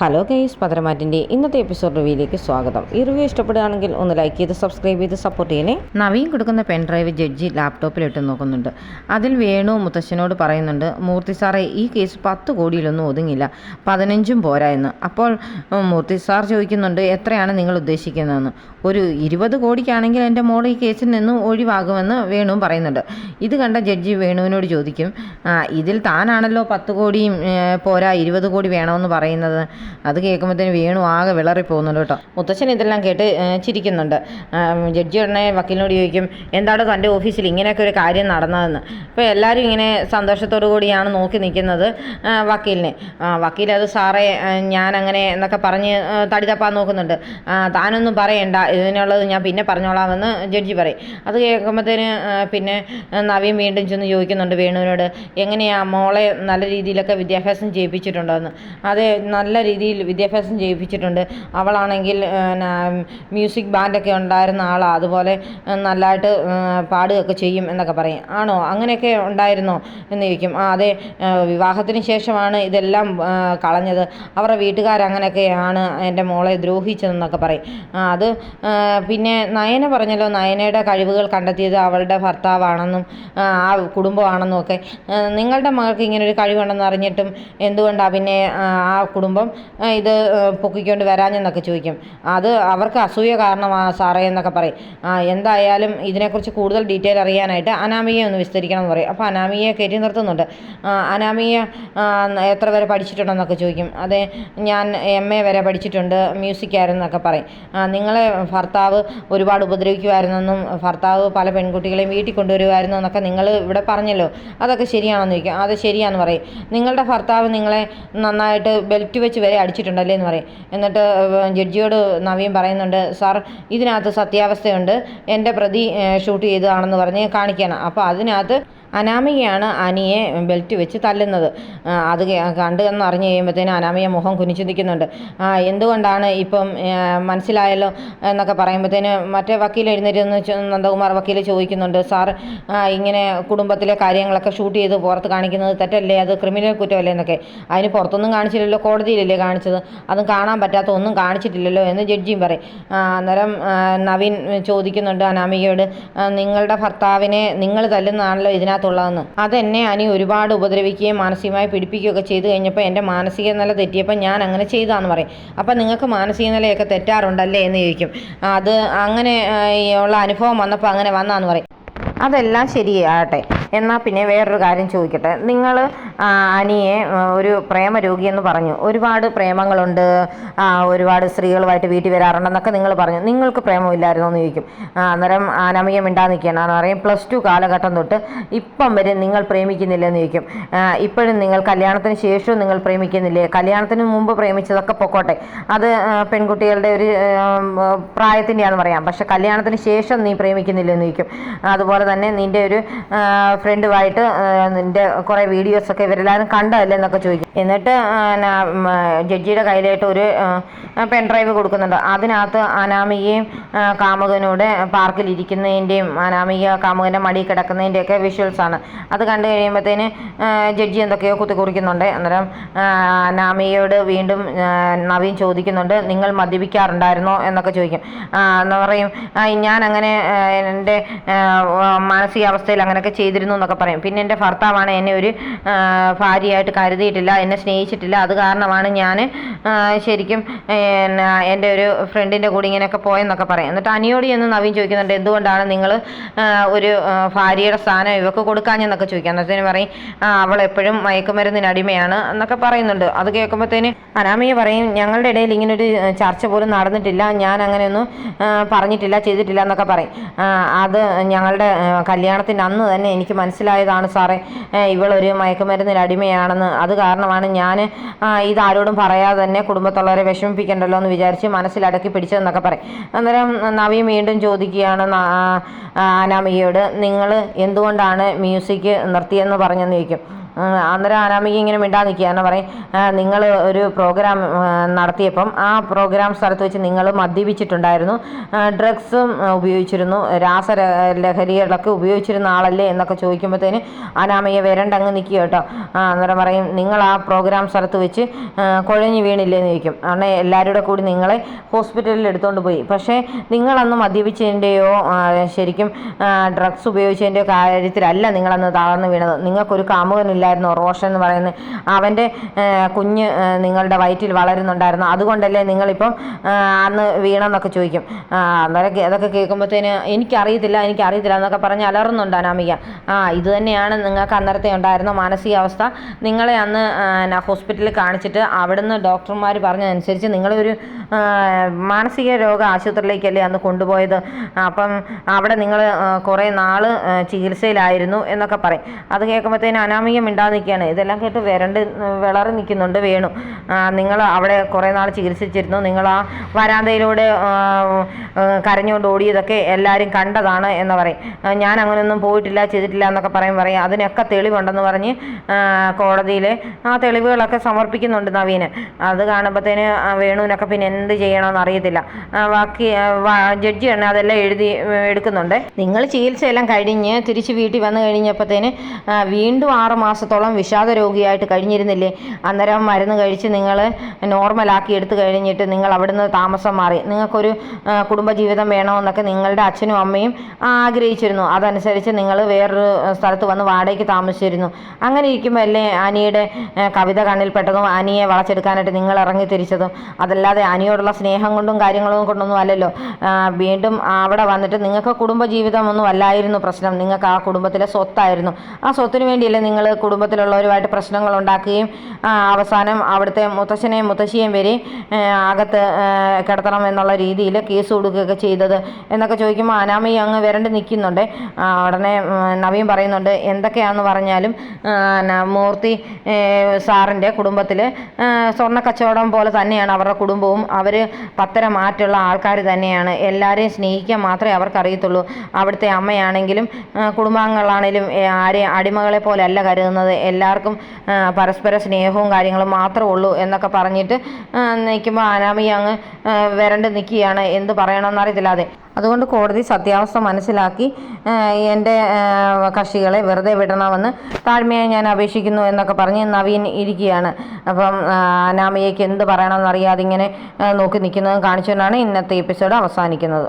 Hello guys പത്രമാറ്റിന്റെ ഇന്നത്തെ episode റിവ്യൂയിലേക്ക് സ്വാഗതം. ഈ റിവ്യൂ ഇഷ്ടപ്പെടുകയാണെങ്കിൽ ഒന്ന് ലൈക്ക് ചെയ്ത് സബ്സ്ക്രൈബ് ചെയ്ത് സപ്പോർട്ട് ചെയ്യണേ. നവീൻ കൊടുക്കുന്ന പെൻ ഡ്രൈവ് ജഡ്ജി ലാപ്ടോപ്പിൽ ഇട്ട് നോക്കുന്നുണ്ട്. അതിൽ വേണു മുത്തശ്ശനോട് പറയുന്നുണ്ട് മൂർത്തി സാറേ ഈ കേസ് പത്ത് കോടിയിലൊന്നും ഒതുങ്ങില്ല. പതിനഞ്ചും പോരാ എന്ന്. അപ്പോൾ മൂർത്തി സാർ ചോദിക്കുന്നുണ്ട് എത്രയാണ് നിങ്ങൾ ഉദ്ദേശിക്കുന്നതെന്ന്? ഒരു ഇരുപത് കോടിക്കാണെങ്കിൽ എന്റെ മോൾ ഈ കേസിൽ നിന്ന് ഒഴിവാകുമെന്ന് വേണു പറയുന്നുണ്ട്. ഇത് കണ്ട ജഡ്ജി വേണുവിനോട് ചോദിക്കും ഇതിൽ താനാണല്ലോ പത്ത് കോടിയും പോരാ ഇരുപത് കോടി വേണമെന്ന് പറയുന്നത്? അത് കേൾക്കുമ്പോഴത്തേന് വീണു ആകെ വിളറി പോകുന്നുണ്ട് കേട്ടോ. മുത്തച്ഛൻ ഇതെല്ലാം കേട്ട് ചിരിക്കുന്നുണ്ട്. ജഡ്ജി ഉടനെ വക്കീലിനോട് ചോദിക്കും എന്താണ് തന്റെ ഓഫീസിൽ ഇങ്ങനെയൊക്കെ ഒരു കാര്യം നടന്നതെന്ന്? അപ്പോൾ എല്ലാവരും ഇങ്ങനെ സന്തോഷത്തോടു കൂടിയാണ് നോക്കി നിൽക്കുന്നത് വക്കീലിനെ. വക്കീൽ അത് സാറേ ഞാനങ്ങനെ എന്നൊക്കെ പറഞ്ഞ് തടിതപ്പാൻ തടി തപ്പാൻ നോക്കുന്നുണ്ട്. താനൊന്നും പറയണ്ട ഇതിനുള്ളത് ഞാൻ പിന്നെ പറഞ്ഞോളാമെന്ന് ജഡ്ജി പറയും. അത് കേൾക്കുമ്പോഴത്തേന് പിന്നെ നവീൻ വീണ്ടും ചെന്ന് ചോദിക്കുന്നുണ്ട് വേണുവിനോട് എങ്ങനെയാണ് മോളെ നല്ല രീതിയിലൊക്കെ വിദ്യാഭ്യാസം ചെയ്യിപ്പിച്ചിട്ടുണ്ടോ എന്ന് അതെ നല്ല വിദ്യാഭ്യാസം ചെയ്യിപ്പിച്ചിട്ടുണ്ട്. അവളാണെങ്കിൽ മ്യൂസിക് ബാൻഡൊക്കെ ഉണ്ടായിരുന്ന ആളാണ് അതുപോലെ നല്ലതായിട്ട് പാടുകയൊക്കെ ചെയ്യും എന്നൊക്കെ പറയും. ആണോ? അങ്ങനെയൊക്കെ ഉണ്ടായിരുന്നോ? എന്ന് ചോദിക്കും ആ അതെ വിവാഹത്തിന് ശേഷമാണ് ഇതെല്ലാം കളഞ്ഞത്. അവരുടെ വീട്ടുകാരങ്ങനെയൊക്കെയാണ് എന്റെ മോളെ ദ്രോഹിച്ചതെന്നൊക്കെ പറയും. അത് പിന്നെ നയന പറഞ്ഞല്ലോ നയനയുടെ കഴിവുകൾ കണ്ടെത്തിയത് അവളുടെ ഭർത്താവാണെന്നും ആ കുടുംബമാണെന്നും ഒക്കെ. നിങ്ങളുടെ മകൾക്ക് ഇങ്ങനെ ഒരു കഴിവുണ്ടെന്ന് അറിഞ്ഞിട്ടും എന്തുകൊണ്ടാണ് പിന്നെ ആ, കുടുംബം ഇത് പൊക്കിക്കൊണ്ട് വരാഞ്ഞെന്നൊക്കെ ചോദിക്കും. അത് അവർക്ക് അസൂയ കാരണമാണ് സാറേ എന്നൊക്കെ പറയും. എന്തായാലും ഇതിനെക്കുറിച്ച് കൂടുതൽ ഡീറ്റെയിൽ അറിയാനായിട്ട് അനാമിയെ ഒന്ന് വിസ്തരിക്കണം എന്ന് പറയും. അപ്പോൾ അനാമിയെ കയറ്റി നിർത്തുന്നുണ്ട്. അനാമിയ എത്ര വരെ പഠിച്ചിട്ടുണ്ടെന്നൊക്കെ ചോദിക്കും. അതെ ഞാൻ എം എ വരെ പഠിച്ചിട്ടുണ്ട് മ്യൂസിക് എന്നൊക്കെ പറയും. നിങ്ങളെ ഭർത്താവ് ഒരുപാട് ഉപദ്രവിക്കുമായിരുന്നെന്നും ഭർത്താവ് പല പെൺകുട്ടികളെയും വീട്ടിൽ കൊണ്ടുവരുമായിരുന്നു എന്നൊക്കെ നിങ്ങൾ ഇവിടെ പറഞ്ഞല്ലോ. അതൊക്കെ ശരിയാണെന്ന് ചോദിക്കും. അത് ശരിയാണെന്ന് പറയും. നിങ്ങളുടെ ഭർത്താവ് നിങ്ങളെ നന്നായിട്ട് ബെൽറ്റ് വെച്ച് വരെ അടിച്ചിട്ടുണ്ടല്ലേ എന്ന് പറയും. എന്നിട്ട് ജഡ്ജിയോട് നവീൻ പറയുന്നുണ്ട് സാർ ഇതിനകത്ത് സത്യാവസ്ഥയുണ്ട്. എന്റെ പ്രതി ഷൂട്ട് ചെയ്തതാണെന്ന് പറഞ്ഞ് കാണിക്കണം അപ്പോൾ അതിനകത്ത് അനാമികയാണ് അനിയെ ബെൽറ്റ് വെച്ച് തല്ലുന്നത്. അത് കണ്ടു എന്ന് അറിഞ്ഞു കഴിയുമ്പോഴത്തേനും അനാമിക മുഖം കുനിച്ചു നിൽക്കുന്നുണ്ട് എന്തുകൊണ്ടാണ് ഇപ്പം മനസ്സിലായല്ലോ എന്നൊക്കെ പറയുമ്പോഴത്തേന് മറ്റേ വക്കീൽ എഴുന്നേറ്റ് നിന്ന് നന്ദകുമാർ വക്കീൽ ചോദിക്കുന്നുണ്ട് സാർ ഇങ്ങനെ കുടുംബത്തിലെ കാര്യങ്ങളൊക്കെ ഷൂട്ട് ചെയ്ത് പുറത്ത് കാണിക്കുന്നത് തെറ്റല്ലേ? അത് ക്രിമിനൽ കുറ്റമല്ലേ? എന്നൊക്കെ. അതിന് പുറത്തൊന്നും കാണിച്ചില്ലല്ലോ കോടതിയിലല്ലേ കാണിച്ചത്? അതും കാണാൻ പറ്റാത്ത ഒന്നും കാണിച്ചിട്ടില്ലല്ലോ? എന്ന് ജഡ്ജിയും പറയും. അന്നേരം നവീൻ ചോദിക്കുന്നുണ്ട് അനാമികയോട് നിങ്ങളുടെ ഭർത്താവിനെ നിങ്ങൾ തല്ലുന്നതാണല്ലോ ഇതിനകത്തുള്ളതെന്ന് അതെന്നെ അനി ഒരുപാട് ഉപദ്രവിക്കുകയും മാനസികമായി പിടിപ്പിക്കുകയൊക്കെ ചെയ്തു കഴിഞ്ഞപ്പോൾ എന്റെ മാനസിക നില തെറ്റിയപ്പോൾ ഞാൻ അങ്ങനെ ചെയ്താന്ന് പറയും. അപ്പം നിങ്ങൾക്ക് മാനസിക നിലയൊക്കെ തെറ്റാറുണ്ടല്ലേ എന്ന് ചോദിക്കും. അത് അങ്ങനെ ഉള്ള അനുഭവം വന്നപ്പോൾ അങ്ങനെ വന്നാന്ന് പറയും. അതെല്ലാം ശരിയാകട്ടെ. എന്നാൽ പിന്നെ വേറൊരു കാര്യം ചോദിക്കട്ടെ. നിങ്ങൾ അനിയെ ഒരു ഒരു പ്രേമരോഗിയെന്ന് പറഞ്ഞു. ഒരുപാട് പ്രേമങ്ങളുണ്ട്. ഒരുപാട് സ്ത്രീകളുമായിട്ട് വീട്ടിൽ വരാറുണ്ടെന്നൊക്കെ നിങ്ങൾ പറഞ്ഞു. നിങ്ങൾക്ക് പ്രേമമില്ലായിരുന്നു എന്ന് ചോദിക്കും. അന്നേരം അനമിയ മിണ്ടാ എന്ന് പറയും പ്ലസ് ടു കാലഘട്ടം തൊട്ട് ഇപ്പം വരെ നിങ്ങൾ പ്രേമിക്കുന്നില്ലെന്ന് ചോദിക്കും. ഇപ്പോഴും നിങ്ങൾ കല്യാണത്തിന് ശേഷവും നിങ്ങൾ പ്രേമിക്കുന്നില്ലേ? കല്യാണത്തിന് മുമ്പ് പ്രേമിച്ചതൊക്കെ പൊക്കോട്ടെ. അത് പെൺകുട്ടികളുടെ ഒരു പ്രായത്തിന്റെയാണെന്ന് പറയാം. പക്ഷെ കല്യാണത്തിന് ശേഷം നീ പ്രേമിക്കുന്നില്ലെന്ന് ചോദിക്കും. അതുപോലെ തന്നെ നിന്റെ ഒരു ഫ്രണ്ടുമായിട്ട് നിന്റെ കുറേ വീഡിയോസൊക്കെ ഇവരെല്ലാവരും കണ്ടതല്ലേ എന്നൊക്കെ ചോദിക്കും. എന്നിട്ട് ജഡ്ജിയുടെ കയ്യിലായിട്ട് ഒരു പെൻ ഡ്രൈവ് കൊടുക്കുന്നുണ്ട്. അതിനകത്ത് അനാമികയും കാമുകനൂടെ പാർക്കിൽ ഇരിക്കുന്നതിന്റെയും അനാമിക കാമുകന്റെ മടിയിൽ കിടക്കുന്നതിന്റെയൊക്കെ വിഷ്വൽസ് ആണ്. അത് കണ്ടു കഴിയുമ്പോഴത്തേന് ജഡ്ജി എന്തൊക്കെയോ കുത്തിക്കുറിക്കുന്നുണ്ട്. അന്നേരം അനാമികയോട് വീണ്ടും നവീൻ ചോദിക്കുന്നുണ്ട് നിങ്ങൾ മദ്യപിക്കാറുണ്ടായിരുന്നോ? എന്നൊക്കെ ചോദിക്കും. എന്ന് പറയും ഞാൻ അങ്ങനെ എന്റെ മാനസികാവസ്ഥയിൽ അങ്ങനെയൊക്കെ ചെയ്തിരുന്നു എന്നൊക്കെ പറയും. പിന്നെ എന്റെ ഭർത്താവാണ് എന്നെ ഒരു ഭാര്യയായിട്ട് കരുതിയിട്ടില്ല എന്നെ സ്നേഹിച്ചിട്ടില്ല. അത് കാരണമാണ് ഞാൻ ശരിക്കും എന്റെ ഒരു ഫ്രണ്ടിന്റെ കൂടെ ഇങ്ങനെയൊക്കെ പോയെന്നൊക്കെ പറയും. എന്നിട്ട് അനിയോടി എന്ന് നവീൻ ചോദിക്കുന്നുണ്ട് എന്തുകൊണ്ടാണ് നിങ്ങൾ ഒരു ഭാര്യയുടെ സ്ഥാനം ഇവക്ക് കൊടുക്കാഞ്ഞെന്നൊക്കെ ചോദിക്കുക എന്നിട്ട് പറയും അവൾ എപ്പോഴും മയക്കുമരുന്നിന് അടിമയാണ് എന്നൊക്കെ പറയുന്നുണ്ട്. അത് കേൾക്കുമ്പോഴത്തേന് അനാമിയ പറയും ഞങ്ങളുടെ ഇടയിൽ ഇങ്ങനൊരു ചർച്ച പോലും നടന്നിട്ടില്ല. ഞാൻ അങ്ങനെയൊന്നും പറഞ്ഞിട്ടില്ല ചെയ്തിട്ടില്ല എന്നൊക്കെ പറയും. അത് ഞങ്ങളുടെ കല്യാണത്തിന്റെ അന്ന് തന്നെ എനിക്ക് മനസ്സിലായതാണ് സാറേ. ഇവളൊരു ഇവളൊരു മയക്കുമരുന്നിന് അടിമയാണെന്ന് അത് കാരണമാണ് ഞാൻ ഇത് ആരോടും പറയാതെ തന്നെ കുടുംബത്തുള്ളവരെ വിഷമിപ്പിക്കണ്ടല്ലോ എന്ന് വിചാരിച്ച് മനസ്സിലടക്കി പിടിച്ചതെന്നൊക്കെ പറയും. അന്നേരം നവീൻ വീണ്ടും ചോദിക്കുകയാണ് അനാമികയോട് നിങ്ങൾ എന്തുകൊണ്ടാണ് മ്യൂസിക് നിർത്തിയെന്ന് പറഞ്ഞെന്ന് ചോദിക്കും. അന്നേരം അനാമിക ഇങ്ങനെ മിണ്ടാ എന്നാ പറയും നിങ്ങൾ ഒരു പ്രോഗ്രാം നടത്തിയപ്പം ആ പ്രോഗ്രാം സ്ഥലത്ത് വെച്ച് നിങ്ങൾ മദ്യപിച്ചിട്ടുണ്ടായിരുന്നു. ഡ്രഗ്സും ഉപയോഗിച്ചിരുന്നു രാസ ലഹരികളൊക്കെ ഉപയോഗിച്ചിരുന്ന. ആളല്ലേ? എന്നൊക്കെ ചോദിക്കുമ്പോഴത്തേന് അനാമിക വരണ്ടങ്ങ് നിൽക്കുക കേട്ടോ. അന്നേരം പറയും നിങ്ങൾ ആ പ്രോഗ്രാം സ്ഥലത്ത് വെച്ച് കുഴഞ്ഞു വീണില്ലേ എന്ന് ചോദിക്കും. അങ്ങനെ എല്ലാവരും കൂടെ കൂടി നിങ്ങളെ ഹോസ്പിറ്റലിൽ എടുത്തുകൊണ്ട് പോയി. പക്ഷേ നിങ്ങളന്ന് മദ്യപിച്ചതിന്റെയോ ശരിക്കും ഡ്രഗ്സ് ഉപയോഗിച്ചതിന്റെയോ കാര്യത്തിലല്ല നിങ്ങളന്ന് താഴ്ന്നു വീണത്. നിങ്ങൾക്കൊരു കാമുകനില്ലായിരുന്നോ റോഷൻ എന്ന് പറയുന്നത് അവന്റെ കുഞ്ഞ് നിങ്ങളുടെ വയറ്റിൽ വളരുന്നുണ്ടായിരുന്നു. അതുകൊണ്ടല്ലേ നിങ്ങളിപ്പം അന്ന് വീണെന്നൊക്കെ ചോദിക്കും. അന്നേരം അതൊക്കെ കേൾക്കുമ്പോഴത്തേന് എനിക്കറിയത്തില്ല എനിക്കറിയത്തില്ല എന്നൊക്കെ പറഞ്ഞ് അലറുന്നുണ്ട് അനാമിക. ആ ഇത് തന്നെയാണ് നിങ്ങൾക്ക് അന്നേരത്തെ ഉണ്ടായിരുന്ന മാനസികാവസ്ഥ. നിങ്ങളെ അന്ന് ഹോസ്പിറ്റലിൽ കാണിച്ചിട്ട് അവിടുന്ന് ഡോക്ടർമാർ പറഞ്ഞതനുസരിച്ച് നിങ്ങളൊരു മാനസിക രോഗ ആശുപത്രിയിലേക്കല്ലേ അന്ന് കൊണ്ടുപോയത്. അപ്പം അവിടെ നിങ്ങൾ കുറേ നാൾ ചികിത്സയിലായിരുന്നു എന്നൊക്കെ പറയും. അത് കേൾക്കുമ്പോഴത്തേന് അനാമിക മിണ്ടാതെ നിൽക്കുകയാണ് ഇതെല്ലാം കേട്ട് വരണ്ട് വിളറി നിൽക്കുന്നുണ്ട് വേണു. നിങ്ങൾ അവിടെ കുറേ നാൾ ചികിത്സിച്ചിരുന്നു. നിങ്ങൾ ആ വരാന്തയിലൂടെ കരഞ്ഞുകൊണ്ട് ഓടിയതൊക്കെ എല്ലാവരും കണ്ടതാണ് എന്ന് പറയും. ഞാൻ അങ്ങനെയൊന്നും പോയിട്ടില്ല ചെയ്തിട്ടില്ല എന്നൊക്കെ പറയും. പറയും. അതിനൊക്കെ തെളിവുണ്ടെന്ന് പറഞ്ഞ് കോടതിയിൽ ആ തെളിവുകളൊക്കെ സമർപ്പിക്കുന്നുണ്ട് നവീന്. അത് കാണുമ്പോഴത്തേന് വേണുവിനൊക്കെ പിന്നെ എന്ത് ചെയ്യണമെന്ന് അറിയത്തില്ല. ബാക്കി ജഡ്ജി തന്നെ അതെല്ലാം എഴുതി എടുക്കുന്നുണ്ട്. നിങ്ങൾ ചികിത്സയെല്ലാം കഴിഞ്ഞ് തിരിച്ച് വീട്ടിൽ വന്നു കഴിഞ്ഞപ്പോഴത്തേന് വീണ്ടും ആറ് മാസത്തോളം വിഷാദ രോഗിയായിട്ട് കഴിഞ്ഞിരുന്നില്ലേ? അന്നേരം മരുന്ന് കഴിച്ച് നിങ്ങൾ നോർമലാക്കി എടുത്തു കഴിഞ്ഞിട്ട് നിങ്ങൾ അവിടുന്ന് താമസം മാറി. നിങ്ങൾക്കൊരു കുടുംബജീവിതം വേണമെന്നൊക്കെ നിങ്ങളുടെ അച്ഛനും അമ്മയും ആഗ്രഹിച്ചിരുന്നു. അതനുസരിച്ച് നിങ്ങൾ വേറൊരു സ്ഥലത്ത് വന്ന് വാടകയ്ക്ക് താമസിച്ചിരുന്നു. അങ്ങനെ ഇരിക്കുമ്പോൾ അല്ലേ അനിയുടെ കവിത കണ്ണിൽപ്പെട്ടതും അനിയെ വളച്ചെടുക്കാനായിട്ട് നിങ്ങൾ ഇറങ്ങി തിരിച്ചതും. അതല്ലാതെ അനിയോടുള്ള സ്നേഹം കൊണ്ടും കാര്യങ്ങളും കൊണ്ടൊന്നും അല്ലല്ലോ. വീണ്ടും അവിടെ വന്നിട്ട് നിങ്ങൾക്ക് കുടുംബജീവിതമൊന്നും അല്ലായിരുന്നു പ്രശ്നം. നിങ്ങൾക്ക് ആ കുടുംബത്തിലെ സ്വത്തായിരുന്നു. ആ സ്വത്തിന് വേണ്ടിയല്ലേ നിങ്ങൾ കുടുംബത്തിലുള്ളവരുമായിട്ട് പ്രശ്നങ്ങൾ ഉണ്ടാക്കുകയും അവസാനം അവിടുത്തെ മുത്തശ്ശനെയും മുത്തശ്ശിയെയും വരെ അകത്ത് കിടത്തണം എന്നുള്ള രീതിയിൽ കേസ് കൊടുക്കുകയൊക്കെ ചെയ്തത് എന്നൊക്കെ ചോദിക്കുമ്പോൾ അനാമി അങ്ങ് വരണ്ട് നിൽക്കുന്നുണ്ട്. ഉടനെ നവീൻ പറയുന്നുണ്ട് എന്തൊക്കെയാണെന്ന് പറഞ്ഞാലും മൂർത്തി സാറിന്റെ കുടുംബത്തിൽ സ്വർണ കച്ചവടം പോലെ തന്നെയാണ് അവരുടെ കുടുംബവും. അവർ പത്തര മാറ്റുള്ള ആൾക്കാർ തന്നെയാണ്. എല്ലാവരെയും സ്നേഹിക്കാൻ മാത്രമേ അവർക്കറിയത്തുള്ളൂ. അവിടുത്തെ അമ്മയാണെങ്കിലും കുടുംബാംഗങ്ങളാണെങ്കിലും ആരെയും അടിമകളെ പോലെ അല്ല കരുതുന്നത്. എല്ലാവർക്കും പരസ്പര സ്നേഹവും കാര്യങ്ങളും മാത്രമേ ഉള്ളൂ എന്നൊക്കെ പറഞ്ഞിട്ട് നിൽക്കുമ്പോൾ അനാമി അങ്ങ് വരണ്ട് നിൽക്കുകയാണ്. എന്ത് പറയണമെന്ന് അറിയത്തില്ലാതെ. അതുകൊണ്ട് കോടതി സത്യാവസ്ഥ മനസ്സിലാക്കി എന്റെ കക്ഷികളെ വെറുതെ വിടണമെന്ന് താഴ്മയായി ഞാൻ അപേക്ഷിക്കുന്നു എന്നൊക്കെ പറഞ്ഞ് നവീൻ ഇരിക്കുകയാണ്. അപ്പം അനാമയ്ക്ക് എന്ത് പറയണമെന്നറിയാതെ ഇങ്ങനെ നോക്കി നിൽക്കുന്നതും കാണിച്ചുകൊണ്ടാണ് ഇന്നത്തെ എപ്പിസോഡ് അവസാനിക്കുന്നത്.